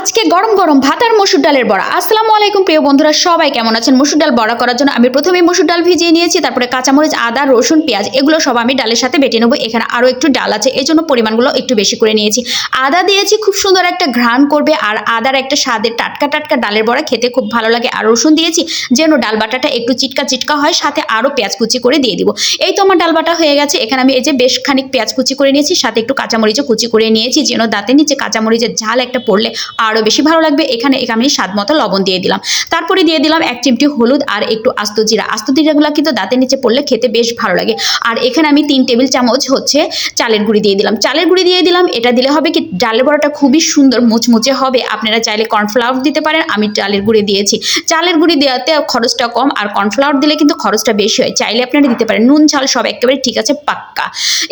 Bate আজকে গরম গরম ভাত আর মসুর ডালের বড়া। আসসালামু আলাইকুম প্রিয় বন্ধুরা, সবাই কেমন আছেন? মসুর ডাল বড়া করার জন্য আমি প্রথমে মসুর ডাল ভিজিয়ে নিয়েছি, তারপরে কাঁচামরিচ, আদা, রসুন, পেঁয়াজ, এগুলো সব আমি ডালের সাথে বেটে নেব। এখানে আরও একটু ডাল আছে এই জন্য পরিমাণগুলো একটু বেশি করে নিয়েছি। আদা দিয়েছি, খুব সুন্দর একটা ঘ্রাণ করবে, আর আদার একটা স্বাদের টাটকা টাটকা ডালের বড়া খেতে খুব ভালো লাগে। আর রসুন দিয়েছি, যেন ডাল বাটাটা একটু চিটকা চিটকা হয়, সাথে আরও পেঁয়াজ কুচি করে দিয়ে দিব। এই তো আমার ডাল বাটা হয়ে গেছে, এখানে আমি এই যে বেশ খানিক পেঁয়াজ কুচি করে নিয়েছি, সাথে একটু কাঁচামরিচও কুচি করে নিয়েছি, যেন দাঁতের নিচে কাঁচামরিচের ঝাল একটা পড়লে আরও বেশি ভালো লাগবে। এখানে আমি স্বাদ মতো লবণ দিয়ে দিলাম। তারপরে দিয়ে দিলাম এক চিমটি হলুদ আর একটু আস্ত জিরা। আস্ত জিরাগুলো কিন্তু দাঁতের নিচে পড়লে খেতে বেশ ভালো লাগে। আর এখানে আমি তিন টেবিল চামচ হচ্ছে চালের গুঁড়ি দিয়ে দিলাম। চালের গুঁড়ি দিয়ে দিলাম। এটা দিলে হবে কি ডালের বড়াটা খুবই সুন্দর মুচমুচে হবে। আপনারা চাইলে কর্নফ্লাওয়ার দিতে পারেন। আমি চালের গুঁড়ি দিয়েছি। চালের গুঁড়ি দেওয়াতে খরচটা কম আর কর্নফ্লাওয়ার দিলে কিন্তু খরচটা বেশি হয়। চাইলে আপনারা দিতে পারেন। নুন, ঝাল সব একেবারে ঠিক আছে, পাক্কা।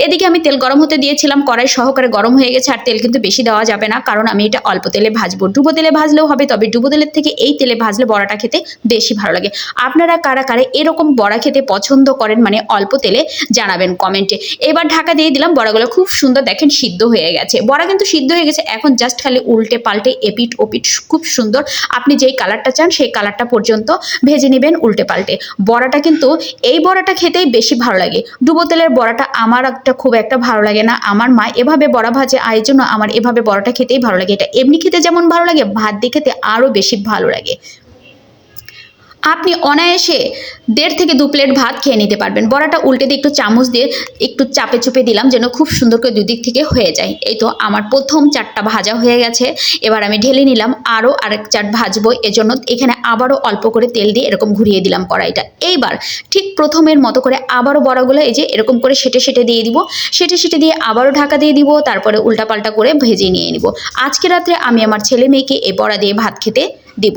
এদিকে আমি তেল গরম হতে দিয়েছিলাম। কড়াই সহকারে গরম হয়ে গেছে আর তেল কিন্তু বেশি দেওয়া যাবে না। কারণ আমি এটা অল্প তেলে ভাজবো ডুবো তেলে ভাজলেও হবে, তবে ডুবো তেলের থেকে এই তেলে ভাজলে বড়াটা খেতে বেশি ভালো লাগে। আপনারা কারা কারা এরকম বড়া খেতে পছন্দ করেন মানে অল্প তেলে, জানাবেন কমেন্টে। এবার ঢাকা দিয়ে দিলাম বড়াগুলো, খুব সুন্দর দেখেন সিদ্ধ হয়ে গেছে। বড়া কিন্তু সিদ্ধ হয়ে গেছে, এখন জাস্ট খালি উল্টে পাল্টে এপিট ওপিট খুব সুন্দর। আপনি যেই কালারটা চান, সেই কালারটা পর্যন্ত ভেজে নেবেন উল্টে পাল্টে। বড়াটা কিন্তু এই বড়াটা খেতেই বেশি ভালো লাগে। ডুবো তেলের বড়াটা আমার একটা খুব একটা ভালো লাগে না। আমার মা এভাবে বড়া ভাজে জন্য আমার এভাবে বড়াটা খেতেই ভালো লাগে। এটা এমনি খেতে যেমন ভালো লাগে ভাত দেখেতে খেতে আরও বেশি ভালো লাগে। আপনি অনায়াসে দেড় থেকে দু প্লেট ভাত খেয়ে নিতে পারবেন। বড়াটা উল্টে দিয়ে একটু চামচ দিয়ে একটু চাপে চুপে দিলাম যেন খুব সুন্দর করে দুদিক থেকে হয়ে যায়। এই তো আমার প্রথম চারটা ভাজা হয়ে গেছে। এবার আমি ঢেলে নিলাম, আরও আরেক চাট ভাজবো। এজন্য এখানে আবারও অল্প করে তেল দিয়ে এরকম ঘুরিয়ে দিলাম কড়াইটা। এইবার ঠিক প্রথমের মতো করে আবারও বড়াগুলো এই যে এরকম করে সেটে সেটে দিয়ে দিব। সেটে সেটে দিয়ে আবারও ঢাকা দিয়ে দিব, তারপরে উল্টাপাল্টা করে ভেজে নিয়ে নিব। আজকে রাত্রে আমি আমার ছেলে মেয়েকে এই বড়া দিয়ে ভাত খেতে দিব।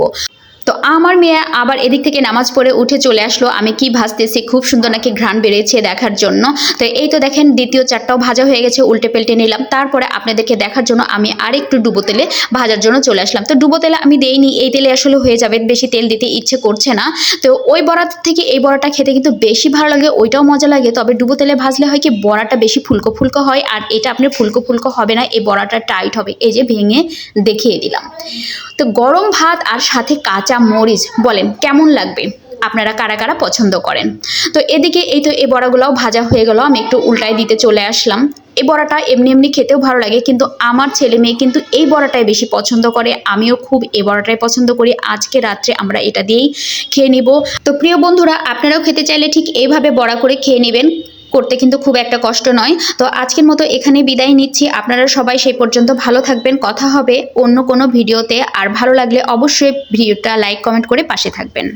আমার মেয়ে আবার এদিক থেকে নামাজ পড়ে উঠে চলে আসলো। আমি কি ভাজতেছি খুব সুন্দর নাকি ঘ্রাণ বেড়েছে দেখার জন্য। তো এই তো দেখেন, দ্বিতীয় চারটাও ভাজা হয়ে গেছে, উল্টে পেল্টে নিলাম। তারপরে আপনাদেরকে দেখার জন্য আমি আরেকটু ডুবো তেলে ভাজার জন্য চলে আসলাম। তো ডুবো তেলে আমি দেইনি, এই তেলে আসলে হয়ে যাবে, বেশি তেল দিতে ইচ্ছে করছে না। তো ওই বড়া থেকে এই বড়াটা খেতে কিন্তু বেশি ভালো লাগে, ওইটাও মজা লাগে। তবে ডুবো তেলে ভাজলে হয় কি, বড়াটা বেশি ফুলকো ফুলকো হয়, আর এটা আপনার ফুলকো ফুলকো হবে না, এই বড়াটা টাইট হবে। এই যে ভেঙে দেখিয়ে দিলাম। তো গরম ভাত আর সাথে কাঁচা মরিচ বলেন, কেমন লাগবে? আপনারা কারা কারা পছন্দ করেন? তো এদিকে এই তো এ বড়াগুলোও ভাজা হয়ে গেল, আমি একটু উল্টায় দিতে চলে আসলাম। এই বড়াটা এমনি এমনি খেতেও ভালো লাগে, কিন্তু আমার ছেলে মেয়ে কিন্তু এই বড়াটাই বেশি পছন্দ করে, আমিও খুব এই বড়াটাই পছন্দ করি। আজকে রাত্রে আমরা এটা দিয়েই খেয়ে নিব। তো প্রিয় বন্ধুরা, আপনারাও খেতে চাইলে ঠিক এইভাবে বড়া করে খেয়ে নেবেন। করতে কিন্তু খুব একটা কষ্ট নয়। তো আজকের মতো এখানে বিদায় নিচ্ছি। আপনারা সবাই সেই পর্যন্ত ভালো থাকবেন। কথা হবে অন্য কোনো ভিডিওতে। আর ভালো লাগলে অবশ্যই ভিডিওটা লাইক, কমেন্ট করে পাশে থাকবেন।